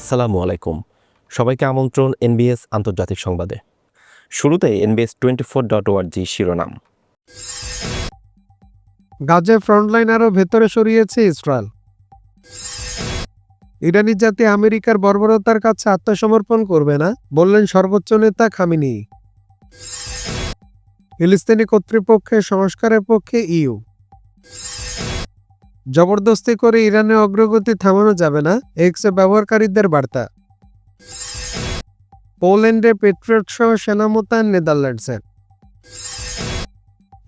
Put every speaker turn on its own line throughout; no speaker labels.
আসসালামু আলাইকুম সবাইকে আমন্ত্রণ এনবিএস আন্তর্জাতিক সংবাদে শুরুতে এনবিএস টোয়েন্টি ফোর ডট ওয়ার্জি শিরোনাম গাজে ফ্রন্টলাইন আরও ভেতরে সরিয়েছে ইসরায়েল ইরানি জাতি আমেরিকার বর্বরতার কাছে আত্মসমর্পণ করবে না বললেন সর্বোচ্চ নেতা খামিনি ফিলিস্তিনি কর্তৃপক্ষের সংস্কারের পক্ষে ইউ জবরদস্তি করে ইরানে অগ্রগতি থামানো যাবে না এক্সে ব্যবহারকারীদের বার্তা পোল্যান্ডে পেট্রিয়ট সহ সেনা মোতায়েন নেদারল্যান্ডসের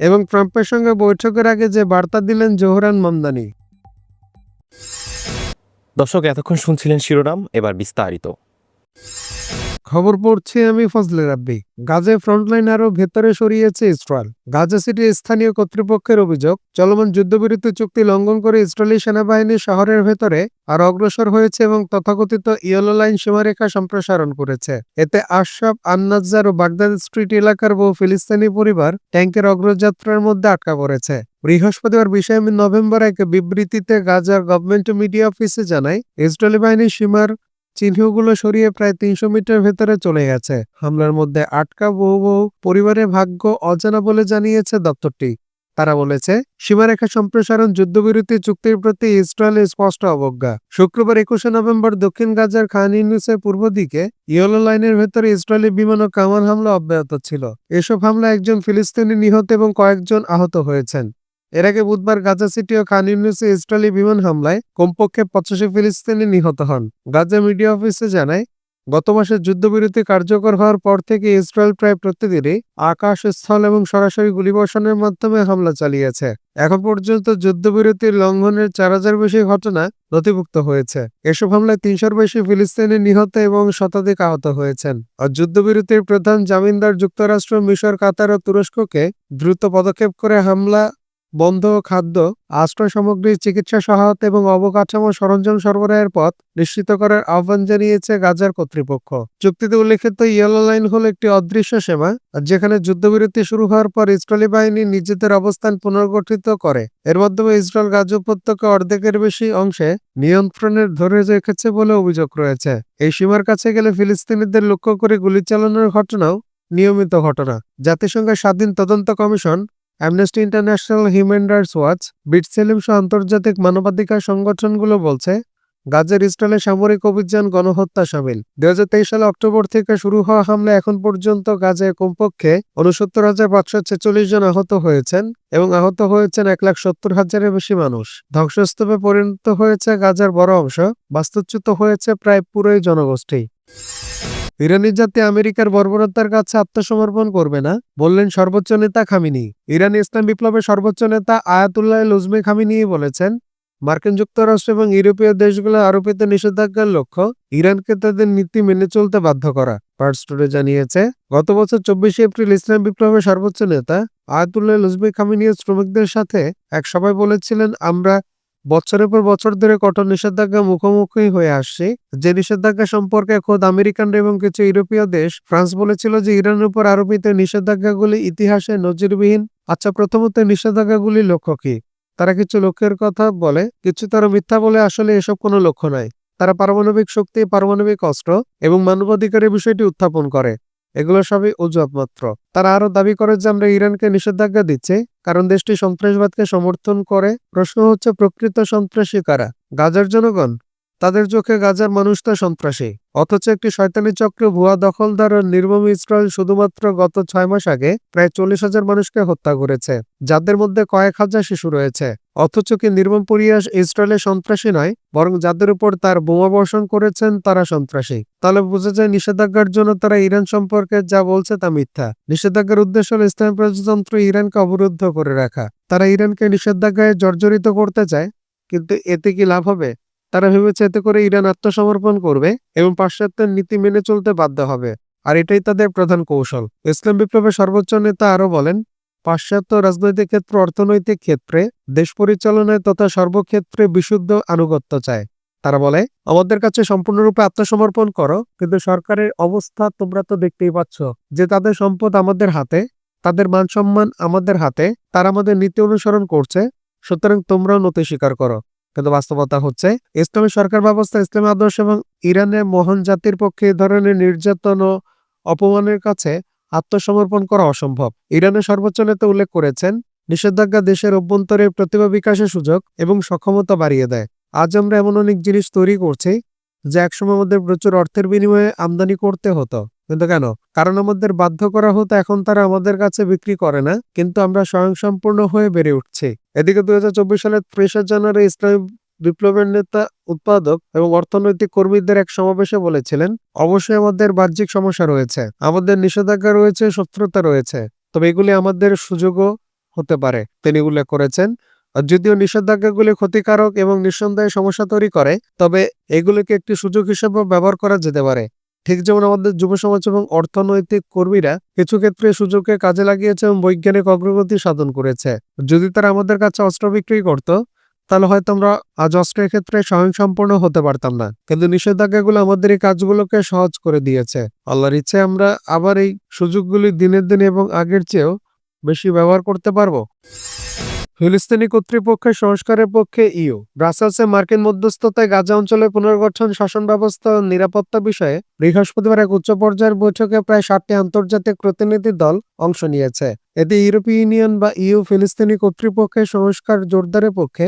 এবং ট্রাম্পের সঙ্গে বৈঠকের আগে যে বার্তা দিলেন জোহরান মামদানি দর্শক এতক্ষণ শুনছিলেন শিরোনাম এবার বিস্তারিত খবর পড়ছি আমি ফজলে রাব্বি গাজে ফ্রন্টলাইন আরও ভেতরে সরিয়েছে ইসরায়েল গাজা সিটি স্থানীয় কর্তৃপক্ষের অভিযোগ চলমান যুদ্ধবিরতি চুক্তি লঙ্ঘন করে ইসরায়েলি সেনাবাহিনী শহরের ভেতরে আর অগ্রসর হয়েছে এবং তথাকথিত ইয়েলো লাইন সীমারেখা সম্প্রসারণ করেছে এতে আশরাফ আন্নাজার ও বাগদাদ স্ট্রিট এলাকার বহু ফিলিস্তিনি পরিবার ট্যাঙ্কের অগ্রযাত্রার মধ্যে আটকা পড়েছে বৃহস্পতিবার বিশে নভেম্বর এক বিবৃতিতে গাজার গভর্নমেন্ট মিডিয়া অফিসে জানায় ইসরায়েলি বাহিনী সীমার চিহ্নগুলো সরিয়ে প্রায় তিনশো মিটার ভেতরে চলে গেছে হামলার মধ্যে আটকা বহু বহু পরিবারের ভাগ্য অজানা বলে জানিয়েছে দপ্তরটি তারা বলেছে সীমারেখা সম্প্রসারণ যুদ্ধবিরতি চুক্তির প্রতি ইসরায়েলের স্পষ্ট অবজ্ঞা শুক্রবার একুশে নভেম্বর দক্ষিণ গাজার খান ইউনিসের পূর্ব দিকে ইয়েলো লাইনের ভেতরে ইসরায়েলি বিমান ও কামান হামলা অব্যাহত ছিল এসব হামলা একজন ফিলিস্তিনি নিহত এবং কয়েকজন আহত হয়েছেন এর আগে বুধবার গাজা সিটি ও খান ইউনিসে ইসরায়েলি বিমান হামলায় কমপক্ষে পঁচাশি ফিলিস্তিনি নিহত হন গাজা মিডিয়া অফিসে জানায় গত মাসে যুদ্ধবিরতি কার্যকর হওয়ার পর থেকে ইসরায়েল প্রায় প্রতিদিনই আকাশস্থল এবং সরাসরি গুলিবর্ষণের মাধ্যমে হামলা চালিয়েছে এখন পর্যন্ত যুদ্ধবিরতির লঙ্ঘনের চার হাজার বেশি ঘটনা নথিভুক্ত হয়েছে এসব হামলায় তিনশোর বেশি ফিলিস্তিনি নিহত এবং শতাধিক আহত হয়েছেন আর যুদ্ধবিরতির প্রধান জামিনদার যুক্তরাষ্ট্র মিশর কাতার ও তুরস্ককে দ্রুত পদক্ষেপ করে হামলা বন্ধ খাদ্য আশ্রয় সামগ্রী চিকিৎসা সহায়তা এবং অবকাঠামো সরঞ্জাম সরবরাহের পথ নিশ্চিত করার আহ্বান জানিয়েছে গাজার কর্তৃপক্ষ চুক্তিতে উল্লেখিত ইয়েলো লাইন হল একটি অদৃশ্য সীমা যেখানে যুদ্ধবিরতি শুরু হওয়ার পর ইসরায়েলি বাহিনী নিজেদের অবস্থান পুনর্গঠিত করে এর মাধ্যমে ইসরায়েল গাজ উপত্যকা অর্ধেকের বেশি অংশে নিয়ন্ত্রণের ধরে রেখেছে বলে অভিযোগ রয়েছে এই সীমার কাছে গেলে ফিলিস্তিনিদের লক্ষ্য করে গুলি চালানোর ঘটনাও নিয়মিত ঘটনা জাতিসংঘের স্বাধীন তদন্ত কমিশন Amnesty International Human Rights Watch B'Tselem সহ আন্তর্জাতিক মানবাধিকার সংগঠনগুলো বলছে গাজের ইসরায়েলের সামরিক অভিযান গণহত্যা সামিল দু সালে অক্টোবর থেকে শুরু হওয়া হামলা এখন পর্যন্ত গাজে কমপক্ষে উনসত্তর হাজার পাঁচশো ছেচল্লিশ জন আহত হয়েছেন এবং আহত হয়েছেন এক লাখ সত্তর হাজারের বেশি মানুষ ধ্বংসস্তূপে পরিণত হয়েছে গাজার বড় অংশ বাস্তুচ্যুত হয়েছে প্রায় পুরোই জনগোষ্ঠী ইরানের জাতি আমেরিকার বর্বরতার কাছে আত্মসমর্পণ করবে না বললেন সর্বোচ্চ নেতা খামিনি ইরান ইসলাম বিপ্লবের সর্বোচ্চ নেতা আয়াতুল্লাহ লুজমে খামিনি বলেছেন মার্কিন যুক্তরাষ্ট্র এবং ইউরোপীয় দেশগুলো আরোপিত নিষেধাজ্ঞার লক্ষ্য ইরানকে তাদের নীতি মেনে চলতে বাধ্য করা পার্টস জানিয়েছে গত বছর চব্বিশে এপ্রিল ইসলাম বিপ্লবের সর্বোচ্চ নেতা আয়াতুল্লাহ লুজমে খামিনিয়া শ্রমিকদের সাথে এক সভায় বলেছিলেন আমরা বছরের পর বছর ধরে কঠোর নিষেধাজ্ঞা মুখোমুখি হয়ে আসছে যে নিষেধাজ্ঞা সম্পর্কে খোদ আমেরিকান এবং কিছু ইউরোপীয় দেশ ফ্রান্স বলেছিল যে ইরানের উপর আরোপিত নিষেধাজ্ঞাগুলি ইতিহাসে নজিরবিহীন আচ্ছা প্রথমত নিষেধাজ্ঞাগুলি লক্ষ্য কি তারা কিছু লক্ষ্যের কথা বলে কিছু তারা মিথ্যা বলে আসলে এসব কোনো লক্ষ্য নয় তারা পারমাণবিক শক্তি পারমাণবিক অস্ত্র এবং মানবাধিকারের বিষয়টি উত্থাপন করে এগুলো সবই মাত্র তারা আরও দাবি করে যে আমরা ইরানকে নিষেধাজ্ঞা দিচ্ছে কারণ দেশটি সন্ত্রাসবাদকে সমর্থন করে প্রশ্ন হচ্ছে প্রকৃত সন্ত্রাসী কারা গাজার জনগণ তাদের চোখে গাজার মানুষটা সন্ত্রাসী অথচ একটি শয়তানি চক্র ভুয়া দখলদার ও নির্মম ইসরায়েল শুধুমাত্র গত ছয় মাস আগে প্রায় চল্লিশ হাজার মানুষকে হত্যা করেছে যাদের মধ্যে কয়েক হাজার শিশু রয়েছে অথচ কি নির্মম পরিয়াস ইসরায়েলের সন্ত্রাসী নয় বরং যাদের উপর তার বোমা বর্ষণ করেছেন তারা সন্ত্রাসী তাহলে বোঝা যায় নিষেধাজ্ঞার জন্য তারা ইরান সম্পর্কে যা বলছে তা মিথ্যা নিষেধাজ্ঞার উদ্দেশ্য হল ইসলাম প্রজাতন্ত্র ইরানকে অবরুদ্ধ করে রাখা তারা ইরানকে নিষেধাজ্ঞায় জর্জরিত করতে চায় কিন্তু এতে কি লাভ হবে তারা ভেবেছে এতে করে ইরান আত্মসমর্পণ করবে এবং পাশ্চাত্যের নীতি মেনে চলতে বাধ্য হবে আর এটাই তাদের প্রধান কৌশল ইসলাম বিপ্লবের সর্বোচ্চ নেতা আরও বলেন পাশ্চাত্য রাজনৈতিক ক্ষেত্র অর্থনৈতিক ক্ষেত্রে দেশ পরিচালনায় তথা সর্বক্ষেত্রে বিশুদ্ধ আনুগত্য চায় তারা বলে আমাদের কাছে সম্পূর্ণরূপে আত্মসমর্পণ করো কিন্তু সরকারের অবস্থা তোমরা তো দেখতেই পাচ্ছ যে তাদের সম্পদ আমাদের হাতে তাদের মান সম্মান আমাদের হাতে তারা আমাদের নীতি অনুসরণ করছে সুতরাং তোমরাও নতি স্বীকার করো কিন্তু বাস্তবতা হচ্ছে ইসলামী সরকার ব্যবস্থা ইসলামী আদর্শ এবং ইরানের মহান জাতির পক্ষে এ ধরনের নির্যাতন ও অপমানের কাছে আত্মসমর্পণ করা অসম্ভব ইরানের সর্বোচ্চ নেতা উল্লেখ করেছেন নিষেধাজ্ঞা দেশের অভ্যন্তরে প্রতিভা বিকাশের সুযোগ এবং সক্ষমতা বাড়িয়ে দেয় আজ আমরা এমন অনেক জিনিস তৈরি করছি এক সময় আমাদের প্রচুর অর্থের বিনিময়ে আমদানি করতে হতো কিন্তু কেন কারণ আমাদের বাধ্য করা হতো এখন তারা আমাদের কাছে বিক্রি করে না কিন্তু আমরা স্বয়ংসম্পূর্ণ হয়ে বেড়ে উঠছি এদিকে দুই সালের ত্রিশে জানুয়ারি ইসলামী বিপ্লবের নেতা উৎপাদক এবং অর্থনৈতিক কর্মীদের এক সমাবেশে বলেছিলেন অবশ্যই আমাদের বাহ্যিক সমস্যা রয়েছে আমাদের নিষেধাজ্ঞা রয়েছে শত্রুতা রয়েছে তবে এগুলি আমাদের সুযোগও হতে পারে তিনি উল্লেখ করেছেন যদিও নিষেধাজ্ঞাগুলি ক্ষতিকারক এবং নিঃসন্দেহে সমস্যা তৈরি করে তবে এগুলিকে একটি সুযোগ হিসেবে ব্যবহার করা যেতে পারে ঠিক যেমন আমাদের যুব সমাজ এবং অর্থনৈতিক কর্মীরা কিছু ক্ষেত্রে সুযোগকে কাজে লাগিয়েছে এবং বৈজ্ঞানিক অগ্রগতি সাধন করেছে যদি তারা আমাদের কাছে অস্ত্র বিক্রি করত তাহলে হয়তো আমরা আজ অস্ত্রের ক্ষেত্রে স্বয়ংসম্পন্ন হতে পারতাম না কিন্তু নিষেধাজ্ঞাগুলো আমাদের এই কাজগুলোকে সহজ করে দিয়েছে আল্লাহর ইচ্ছে আমরা আবার এই সুযোগগুলি দিনের দিন এবং আগের চেয়েও বেশি ব্যবহার করতে পারবো ফিলিস্তিনি কর্তৃপক্ষের সংস্কারের পক্ষে ইউ ব্রাসেলসে মার্কিন মধ্যস্থতায় গাজা অঞ্চলে পুনর্গঠন শাসন ব্যবস্থা ও নিরাপত্তা বিষয়ে বৃহস্পতিবার এক উচ্চ পর্যায়ের বৈঠকে প্রায় ষাটটি আন্তর্জাতিক প্রতিনিধি দল অংশ নিয়েছে এতে ইউরোপীয় ইউনিয়ন বা ইউ ফিলিস্তিনি কর্তৃপক্ষের সংস্কার জোরদারের পক্ষে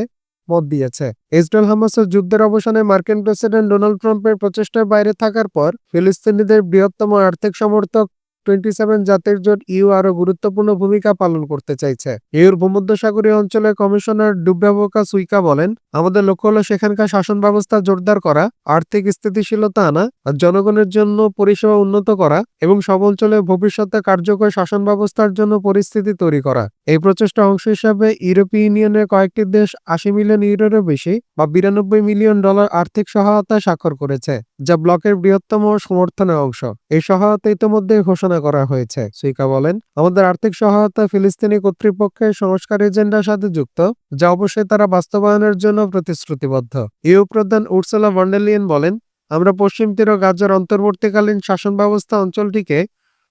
মত দিয়েছে ইসরায়েল হামাসের যুদ্ধের অবসানে মার্কিন প্রেসিডেন্ট ডোনাল্ড ট্রাম্পের প্রচেষ্টার বাইরে থাকার পর ফিলিস্তিনিদের বৃহত্তম আর্থিক সমর্থক টোয়েন্টি সেভেন জাতির জোট ইউ আরও গুরুত্বপূর্ণ ভূমিকা পালন করতে চাইছে ইউর ভূমধ্যসাগরীয় অঞ্চলের কমিশনার ডুব্যাবকা সুইকা বলেন আমাদের লক্ষ্য হলো সেখানকার শাসন ব্যবস্থা জোরদার করা আর্থিক স্থিতিশীলতা আনা আর জনগণের জন্য পরিষেবা উন্নত করা এবং সব অঞ্চলে ভবিষ্যতে কার্যকর শাসন ব্যবস্থার জন্য পরিস্থিতি তৈরি করা এই প্রচেষ্টার অংশ হিসাবে ইউরোপীয় ইউনিয়নের কয়েকটি দেশ আশি মিলিয়ন ইউরোরও বেশি বা বিরানব্বই মিলিয়ন ডলার আর্থিক সহায়তা স্বাক্ষর করেছে যা ব্লকের বৃহত্তম সমর্থনের অংশ এই সহায়তা ইতিমধ্যে ঘোষণা করা হয়েছে সুইকা বলেন আমাদের আর্থিক সহায়তা ফিলিস্তিনি কর্তৃপক্ষের সংস্কার এজেন্ডার সাথে যুক্ত যা অবশ্যই তারা বাস্তবায়নের জন্য প্রতিশ্রুতিবদ্ধ ইউ প্রধান উর্সেলা ভান্ডেলিয়েন বলেন আমরা পশ্চিম তীর গাজার অন্তর্বর্তীকালীন শাসন ব্যবস্থা অঞ্চলটিকে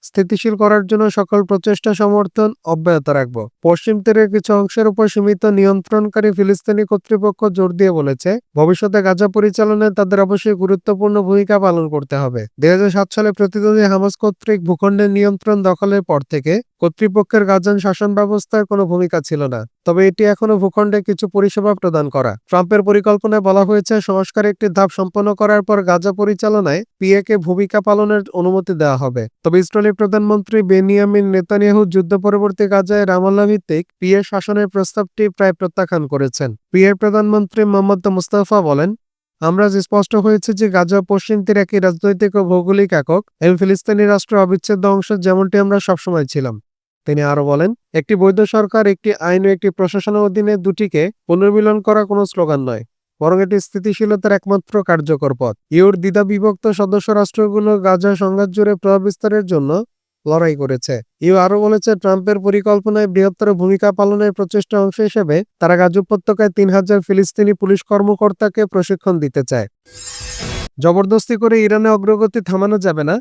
স্থিতিশীল করার জন্য সকল প্রচেষ্টা সমর্থন অব্যাহত রাখব পশ্চিম তীরের কিছু অংশের উপর সীমিত নিয়ন্ত্রণকারী ফিলিস্তিনি কর্তৃপক্ষ জোর দিয়ে বলেছে ভবিষ্যতে গাজা পরিচালনায় তাদের অবশ্যই গুরুত্বপূর্ণ ভূমিকা পালন করতে হবে দুই সালে প্রতিদ্বন্দ্বী হামাস কর্তৃক ভূখণ্ডের নিয়ন্ত্রণ দখলের পর থেকে কর্তৃপক্ষের গাজান শাসন ব্যবস্থার কোনো ভূমিকা ছিল না তবে এটি এখনও ভূখণ্ডে কিছু পরিষেবা প্রদান করা ট্রাম্পের পরিকল্পনায় বলা হয়েছে সংস্কার একটি ধাপ সম্পন্ন করার পর গাজা পরিচালনায় পিএকে ভূমিকা পালনের অনুমতি দেওয়া হবে তবে ইসরায়েলের প্রধানমন্ত্রী বেনিয়ামিন নেতানিয়াহু যুদ্ধ পরবর্তী গাজায় রামাল্লা ভিত্তিক পিএ শাসনের প্রস্তাবটি প্রায় প্রত্যাখ্যান করেছেন পিএ প্রধানমন্ত্রী মোহাম্মদ মুস্তাফা বলেন আমরা যে স্পষ্ট হয়েছে যে গাজা পশ্চিম তীর একই রাজনৈতিক ও ভৌগোলিক একক এবং ফিলিস্তিনি রাষ্ট্র অবিচ্ছেদ্য অংশ যেমনটি আমরা সবসময় ছিলাম তিনি আরো বলেন একটি বৈধ সরকার একটি আইন ও একটি প্রশাসনের অধীনে দুটিকে পুনর্মিলন করা কোনো স্লোগান নয় বরং এটি স্থিতিশীলতার একমাত্র কার্যকর পথ ইউর দ্বিধা বিভক্ত সদস্য রাষ্ট্রগুলো গাজা সংঘাত জুড়ে প্রভাব বিস্তারের জন্য লড়াই করেছে ইউ আরও বলেছে ট্রাম্পের পরিকল্পনায় বৃহত্তর ভূমিকা পালনের প্রচেষ্টা অংশ হিসেবে তারা গাজ উপত্যকায় তিন হাজার ফিলিস্তিনি পুলিশ কর্মকর্তাকে প্রশিক্ষণ দিতে চায় জবরদস্তি করে ইরানে অগ্রগতি থামানো যাবে না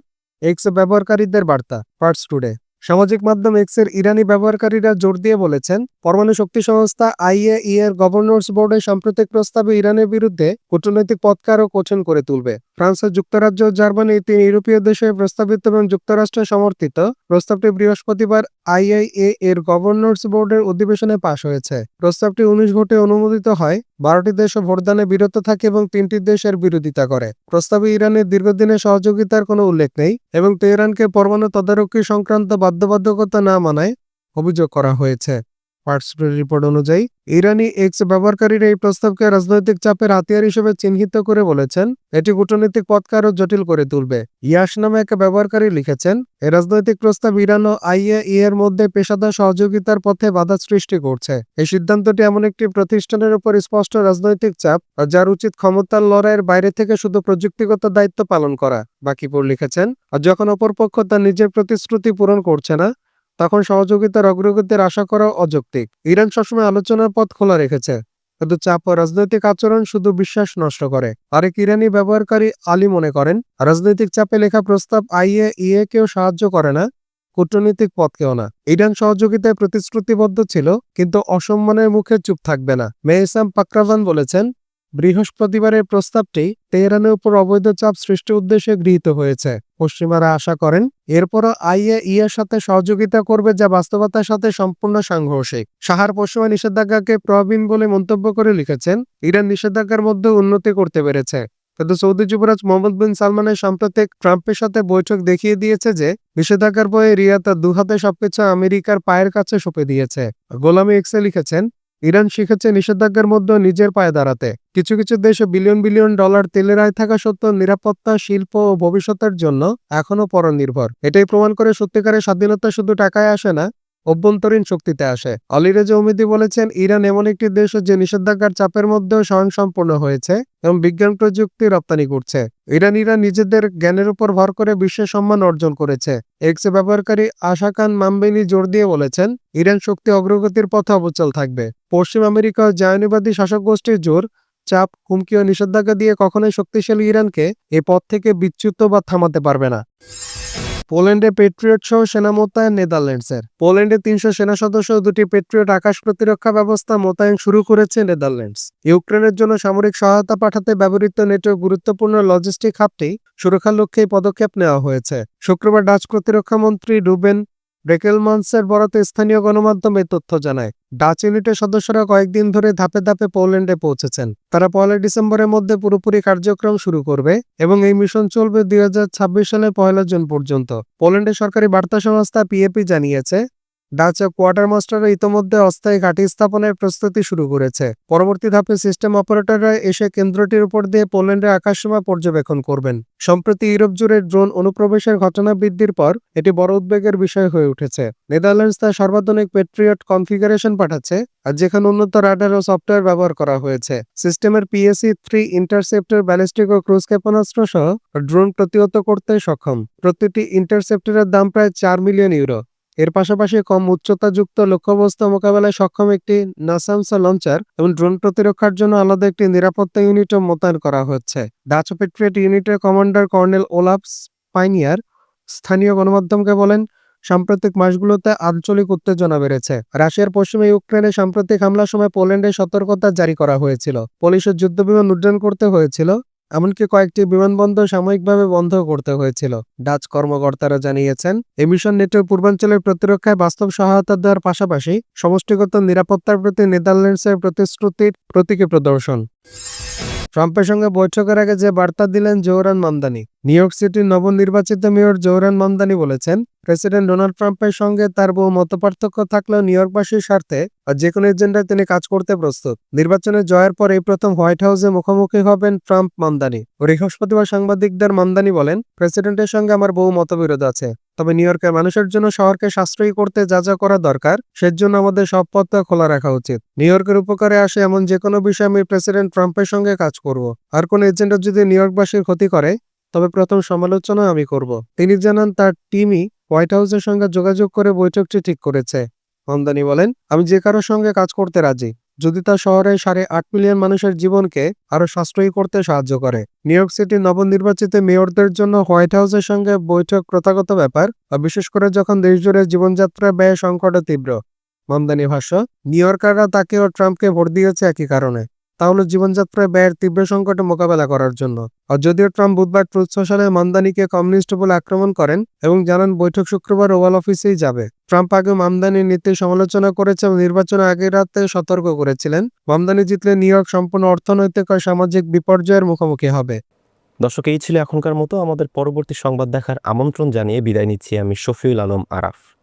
এক্স ব্যবহারকারীদের বার্তা পার্টস টুডে সামাজিক মাধ্যম এক্স এর ইরানি ব্যবহারকারীরা জোর দিয়ে বলেছেন পরমাণু শক্তি সংস্থা আইএই এর গভর্নর্স বোর্ডের সাম্প্রতিক প্রস্তাবে ইরানের বিরুদ্ধে কূটনৈতিক পথকারও কঠিন করে তুলবে ফ্রান্স যুক্তরাজ্য জার্মানি তিন ইউরোপীয় দেশে প্রস্তাবিত এবং যুক্তরাষ্ট্র সমর্থিত প্রস্তাবটি বৃহস্পতিবার আইআইএ এর গভর্নর্স বোর্ডের অধিবেশনে পাশ হয়েছে প্রস্তাবটি উনিশ ভোটে অনুমোদিত হয় বারোটি দেশ ভোটদানে বিরত থাকে এবং তিনটি দেশের বিরোধিতা করে প্রস্তাবে ইরানের দীর্ঘদিনের সহযোগিতার কোনো উল্লেখ নেই এবং তেহরানকে পরমাণু তদারকি সংক্রান্ত বা বাধ্যবাধকতা না মানায় অভিযোগ করা হয়েছে পার্সপের রিপোর্ট অনুযায়ী ইরানি এক্স ব্যবহারকারীরা এই প্রস্তাবকে রাজনৈতিক চাপের হাতিয়ার হিসেবে চিহ্নিত করে বলেছেন এটি কূটনৈতিক পথকে আরও জটিল করে তুলবে ইয়াস নামে এক ব্যবহারকারী লিখেছেন এ রাজনৈতিক প্রস্তাব ইরান ও আইএ এর মধ্যে পেশাদার সহযোগিতার পথে বাধা সৃষ্টি করছে এই সিদ্ধান্তটি এমন একটি প্রতিষ্ঠানের উপর স্পষ্ট রাজনৈতিক চাপ যার উচিত ক্ষমতার লড়াইয়ের বাইরে থেকে শুধু প্রযুক্তিগত দায়িত্ব পালন করা বাকিপুর লিখেছেন আর যখন অপরপক্ষ তার নিজের প্রতিশ্রুতি পূরণ করছে না তখন সহযোগিতার অগ্রগতির আশা করা অযৌক্তিক ইরান সবসময় আলোচনার পথ খোলা রেখেছে কিন্তু চাপ ও রাজনৈতিক আচরণ শুধু বিশ্বাস নষ্ট করে আরেক ইরানি ব্যবহারকারী আলী মনে করেন রাজনৈতিক চাপে লেখা প্রস্তাব আইএ ইএ কেও সাহায্য করে না কূটনৈতিক পথকেও না ইরান সহযোগিতায় প্রতিশ্রুতিবদ্ধ ছিল কিন্তু অসম্মানের মুখে চুপ থাকবে না মেহসাম পাকরাভান বলেছেন বৃহস্পতিবারের প্রস্তাবটি তেহরানের উপর অবৈধ চাপ সৃষ্টির উদ্দেশ্যে গৃহীত হয়েছে পশ্চিমারা আশা করেন এরপরও আইএ ইয়ের সাথে সহযোগিতা করবে যা বাস্তবতার সাথে সম্পূর্ণ সাংঘর্ষিক সাহার পশ্চিমা নিষেধাজ্ঞাকে প্রবীণ বলে মন্তব্য করে লিখেছেন ইরান নিষেধাজ্ঞার মধ্যে উন্নতি করতে পেরেছে কিন্তু সৌদি যুবরাজ মোহাম্মদ বিন সালমানের সাম্প্রতিক ট্রাম্পের সাথে বৈঠক দেখিয়ে দিয়েছে যে নিষেধাজ্ঞার বয়ে রিয়া তার দুহাতে সবকিছু আমেরিকার পায়ের কাছে সঁপে দিয়েছে গোলামী এক্সে লিখেছেন ইরান শিখেছে নিষেধাজ্ঞার মধ্যে নিজের পায়ে দাঁড়াতে কিছু কিছু দেশে বিলিয়ন বিলিয়ন ডলার তেলের আয় থাকা সত্ত্বেও নিরাপত্তা শিল্প ও ভবিষ্যতের জন্য এখনও পরনির্ভর এটাই প্রমাণ করে সত্যিকারের স্বাধীনতা শুধু টাকায় আসে না অভ্যন্তরীণ শক্তিতে আসে অলিরেজ উমেদি বলেছেন ইরান এমন একটি দেশ যে নিষেধাজ্ঞার চাপের মধ্যেও স্বয়ংসম্পূর্ণ হয়েছে এবং বিজ্ঞান প্রযুক্তি রপ্তানি করছে ইরান নিজেদের জ্ঞানের উপর ভর করে বিশ্বের সম্মান অর্জন করেছে এক্স ব্যবহারকারী আশা খান মামবিনী জোর দিয়ে বলেছেন ইরান শক্তি অগ্রগতির পথে অবচল থাকবে পশ্চিম আমেরিকা জায়নবাদী শাসক গোষ্ঠীর জোর চাপ হুমকি ও নিষেধাজ্ঞা দিয়ে কখনোই শক্তিশালী ইরানকে এ পথ থেকে বিচ্যুত বা থামাতে পারবে না পোল্যান্ডে পেট্রিয়ট সহ সেনা মোতায়েন নেদারল্যান্ডসের পোল্যান্ডে তিনশো সেনা সদস্য দুটি পেট্রিয়ট আকাশ প্রতিরক্ষা ব্যবস্থা মোতায়েন শুরু করেছে নেদারল্যান্ডস ইউক্রেনের জন্য সামরিক সহায়তা পাঠাতে ব্যবহৃত নেটোর গুরুত্বপূর্ণ লজিস্টিক হাবটি সুরক্ষার লক্ষ্যে পদক্ষেপ নেওয়া হয়েছে শুক্রবার ডাচ প্রতিরক্ষা মন্ত্রী রুবেন মঞ্চের বরাতে স্থানীয় গণমাধ্যমে তথ্য জানায় ডাচ ইউনিটের সদস্যরা কয়েকদিন ধরে ধাপে ধাপে পোল্যান্ডে পৌঁছেছেন তারা পয়লা ডিসেম্বরের মধ্যে পুরোপুরি কার্যক্রম শুরু করবে এবং এই মিশন চলবে দুই সালের পয়লা জুন পর্যন্ত পোল্যান্ডের সরকারি বার্তা সংস্থা পিএপি জানিয়েছে ডাচ কোয়ার্টারমাস্টাররা ইতোমধ্যে অস্থায়ী ঘাঁটি স্থাপনের প্রস্তুতি শুরু করেছে পরবর্তী ধাপে সিস্টেম অপারেটররা এসে কেন্দ্রটির উপর দিয়ে পোল্যান্ডের আকাশসীমা পর্যবেক্ষণ করবেন সম্প্রতি ইউরোপ জুড়ে ড্রোন অনুপ্রবেশের ঘটনা বৃদ্ধির পর এটি বড় উদ্বেগের বিষয় হয়ে উঠেছে নেদারল্যান্ডস তার সর্বাধুনিক পেট্রিয়ট কনফিগারেশন পাঠাচ্ছে আর যেখানে উন্নত রাডার ও সফটওয়্যার ব্যবহার করা হয়েছে সিস্টেমের পিএসি থ্রি ইন্টারসেপ্টর ব্যালিস্টিক ও ক্রুজ ক্ষেপণাস্ত্র সহ ড্রোন প্রতিহত করতে সক্ষম প্রতিটি ইন্টারসেপ্টরের দাম প্রায় চার মিলিয়ন ইউরো এর পাশাপাশি কম উচ্চতাযুক্ত লক্ষ্যবস্তু মোকাবেলায় সক্ষম একটি নাসামসা লঞ্চার এবং ড্রোন প্রতিরক্ষার জন্য আলাদা একটি নিরাপত্তা ইউনিটও মোতায়েন করা হচ্ছে ডাচ পেট্রিয়েট ইউনিটের কমান্ডার কর্নেল ওলাফ স্পাইনিয়ার স্থানীয় গণমাধ্যমকে বলেন সাম্প্রতিক মাসগুলোতে আঞ্চলিক উত্তেজনা বেড়েছে রাশিয়ার পশ্চিমে ইউক্রেনে সাম্প্রতিক হামলার সময় পোল্যান্ডে সতর্কতা জারি করা হয়েছিল পুলিশের যুদ্ধবিমান উড্ডয়ন করতে হয়েছিল এমনকি কয়েকটি বিমানবন্দর সাময়িকভাবে বন্ধ করতে হয়েছিল ডাচ কর্মকর্তারা জানিয়েছেন এমিশন মিশন পূর্বাঞ্চলের প্রতিরক্ষায় বাস্তব সহায়তা দেওয়ার পাশাপাশি সমষ্টিগত নিরাপত্তার প্রতি নেদারল্যান্ডসের প্রতিশ্রুতির প্রতীকী প্রদর্শন ট্রাম্পের সঙ্গে বৈঠকের আগে যে বার্তা দিলেন জোহরান মামদানি নিউ ইয়র্ক সিটির নবনির্বাচিত মেয়র জৌরান মমদানি বলেছেন প্রেসিডেন্ট ডোনাল্ড ট্রাম্পের সঙ্গে তার বহু মতপার্থক্য থাকলেও নিউ ইয়র্কবাসীর স্বার্থে যে কোনো এজেন্ডায় তিনি কাজ করতে প্রস্তুত নির্বাচনে জয়ের পর এই প্রথম হোয়াইট হাউসে মুখোমুখি হবেন ট্রাম্প মমদানি বৃহস্পতিবার সাংবাদিকদের মমদানি বলেন প্রেসিডেন্টের সঙ্গে আমার বহু মতবিরোধ আছে তবে নিউ ইয়র্কের মানুষের জন্য শহরকে সাশ্রয়ী করতে যা যা করা দরকার সেজন্য আমাদের সব পথ খোলা রাখা উচিত নিউ ইয়র্কের উপকারে আসে এমন যে কোনো বিষয়ে আমি প্রেসিডেন্ট ট্রাম্পের সঙ্গে কাজ করব আর কোন এজেন্ডা যদি নিউ ইয়র্কবাসীর ক্ষতি করে তবে প্রথম সমালোচনা আমি করব তিনি জানান তার টিমই হোয়াইট হাউসের সঙ্গে যোগাযোগ করে বৈঠকটি ঠিক করেছে হমদানি বলেন আমি যে কারোর সঙ্গে কাজ করতে রাজি যদি তা শহরে সাড়ে আট মিলিয়ন মানুষের জীবনকে আরও সাশ্রয়ী করতে সাহায্য করে নিউ ইয়র্ক সিটি নবনির্বাচিত মেয়রদের জন্য হোয়াইট হাউসের সঙ্গে বৈঠক প্রথাগত ব্যাপার বা বিশেষ করে যখন দেশজুড়ে জীবনযাত্রা ব্যয় সংকট তীব্র মমদানি ভাষ্য নিউ ইয়র্কাররা তাকে ও ট্রাম্পকে ভোট দিয়েছে একই কারণে তাহলে জীবনযাত্রায় ব্যয়ের তীব্র সংকটে মোকাবেলা করার জন্য আর যদিও ট্রাম্প বুধবার ট্রুথ সোশ্যালে মামদানিকে কমিউনিস্ট বলে আক্রমণ করেন এবং জানান বৈঠক শুক্রবার ওভাল অফিসেই যাবে ট্রাম্প আগে মামদানির নীতি সমালোচনা করেছে এবং নির্বাচনের আগে রাতে সতর্ক করেছিলেন মামদানি জিতলে নিউ ইয়র্ক সম্পূর্ণ অর্থনৈতিক ও সামাজিক বিপর্যয়ের মুখোমুখি হবে দর্শক এই ছিল এখনকার মতো আমাদের পরবর্তী সংবাদ দেখার আমন্ত্রণ জানিয়ে বিদায় নিচ্ছি আমি শফিউল আলম আরাফ